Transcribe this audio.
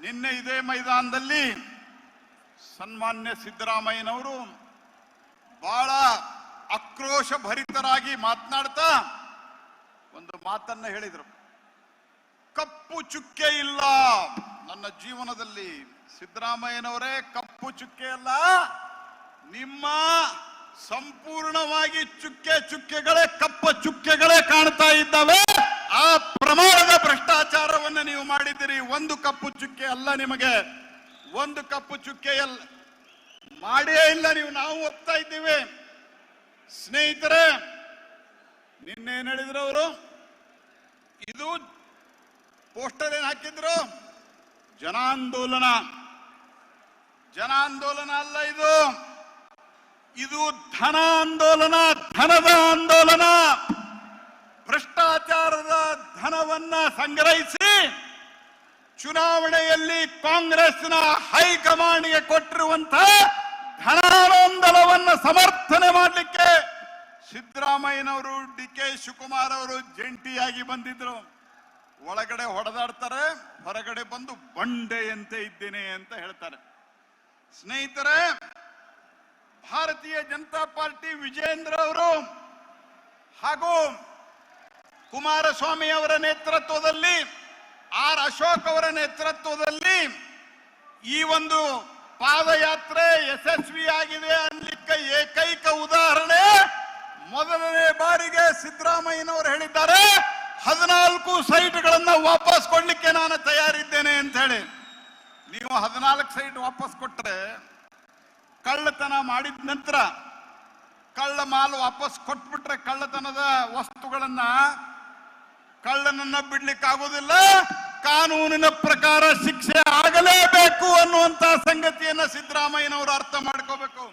ನಿನ್ನೆ ಇದೇ ಮೈದಾನದಲ್ಲಿ ಸನ್ಮಾನ್ಯ ಸಿದ್ದರಾಮಯ್ಯನವರು ಬಹಳ ಆಕ್ರೋಶ ಭರಿತರಾಗಿ ಮಾತನಾಡ್ತಾ ಒಂದು ಮಾತನ್ನ ಹೇಳಿದರು. ಕಪ್ಪು ಚುಕ್ಕೆ ಇಲ್ಲ. ನನ್ನ ಜೀವನದಲ್ಲಿ ಸಿದ್ದರಾಮಯ್ಯನವರೇ ಕಪ್ಪು ಚುಕ್ಕೆ ಅಲ್ಲ. ನಿಮ್ಮ ಸಂಪೂರ್ಣವಾಗಿ ಚುಕ್ಕೆ ಚುಕ್ಕೆಗಳೇ ಕಪ್ಪ ಚುಕ್ಕೆಗಳೇ ಕಾಣ್ತಾ ಇದ್ದಾವೆ. ನೀವು ಮಾಡಿದ್ದೀರಿ ಒಂದು ಕಪ್ಪು ಚುಕ್ಕೆ ಅಲ್ಲ ನಿಮಗೆ. ಒಂದು ಕಪ್ಪು ಚುಕ್ಕೆ ಅಲ್ಲ ಮಾಡೇ ಇಲ್ಲ ನೀವು, ನಾವು ಒಪ್ತಾ ಇದ್ದೀವಿ. ಸ್ನೇಹಿತರೆ ನಿನ್ನೇನ್ ಹೇಳಿದ್ರು ಅವರು? ಇದು ಪೋಸ್ಟರ್ ಏನ್ ಹಾಕಿದ್ರು? ಜನಾಂದೋಲನ. ಜನಾಂದೋಲನ ಅಲ್ಲ ಇದು. ಇದು ಧನ ಆಂದೋಲನ ಧನದ ಆಂದೋಲನ. ಭ್ರಷ್ಟಾಚಾರದ ಧನವನ್ನ ಸಂಗ್ರಹಿಸಿ ಚುನಾವಣೆಯಲ್ಲಿ ಕಾಂಗ್ರೆಸ್ನ ಹೈಕಮಾಂಡ್ಗೆ ಕೊಟ್ಟಿರುವಂತಹ ಧನಾನಂದಲವನ್ನು ಸಮರ್ಥನೆ ಮಾಡಲಿಕ್ಕೆ ಸಿದ್ದರಾಮಯ್ಯನವರು ಡಿ ಕೆ ಶಿವಕುಮಾರ್ ಅವರು ಜಂಟಿಯಾಗಿ ಬಂದಿದ್ರು. ಒಳಗಡೆ ಹೊಡೆದಾಡ್ತಾರೆ, ಹೊರಗಡೆ ಬಂದು ಬಂಡೆಯಂತೆ ಇದ್ದೇನೆ ಅಂತ ಹೇಳ್ತಾರೆ. ಸ್ನೇಹಿತರೆ, ಭಾರತೀಯ ಜನತಾ ಪಾರ್ಟಿ ವಿಜೇಂದ್ರ ಅವರು ಹಾಗೂ ಕುಮಾರಸ್ವಾಮಿ ಅವರ ನೇತೃತ್ವದಲ್ಲಿ ಆರ್ ಅಶೋಕ್ ಅವರ ನೇತೃತ್ವದಲ್ಲಿ ಈ ಒಂದು ಪಾದಯಾತ್ರೆ ಯಶಸ್ವಿಯಾಗಿದೆ ಅನ್ಲಿಕ್ಕೆ ಏಕೈಕ ಉದಾಹರಣೆ ಮೊದಲನೇ ಬಾರಿಗೆ ಸಿದ್ದರಾಮಯ್ಯನವರು ಹೇಳಿದ್ದಾರೆ. ಹದಿನಾಲ್ಕು ಸೈಟ್ಗಳನ್ನು ವಾಪಸ್ ಕೊಡ್ಲಿಕ್ಕೆ ನಾನು ತಯಾರಿದ್ದೇನೆ ಅಂತ ಹೇಳಿ. ನೀವು ಹದಿನಾಲ್ಕು ಸೈಟ್ ವಾಪಸ್ ಕೊಟ್ಟರೆ ಕಳ್ಳತನ ಮಾಡಿದ ನಂತರ ಕಳ್ಳ ಮಾಲು ವಾಪಸ್ ಕೊಟ್ಬಿಟ್ರೆ ಕಳ್ಳತನದ ವಸ್ತುಗಳನ್ನ ಕಳ್ಳನನ್ನ ಬಿಡ್ಲಿಕ್ಕೆ ಆಗೋದಿಲ್ಲ ಕಾನೂನಿನ ಪ್ರಕಾರ ಶಿಕ್ಷೆ ಆಗಲೇಬೇಕು ಅನ್ನುವಂತಹ ಸಂಗತಿಯನ್ನ ಸಿದ್ದರಾಮಯ್ಯನವರು ಅರ್ಥ ಮಾಡ್ಕೋಬೇಕು.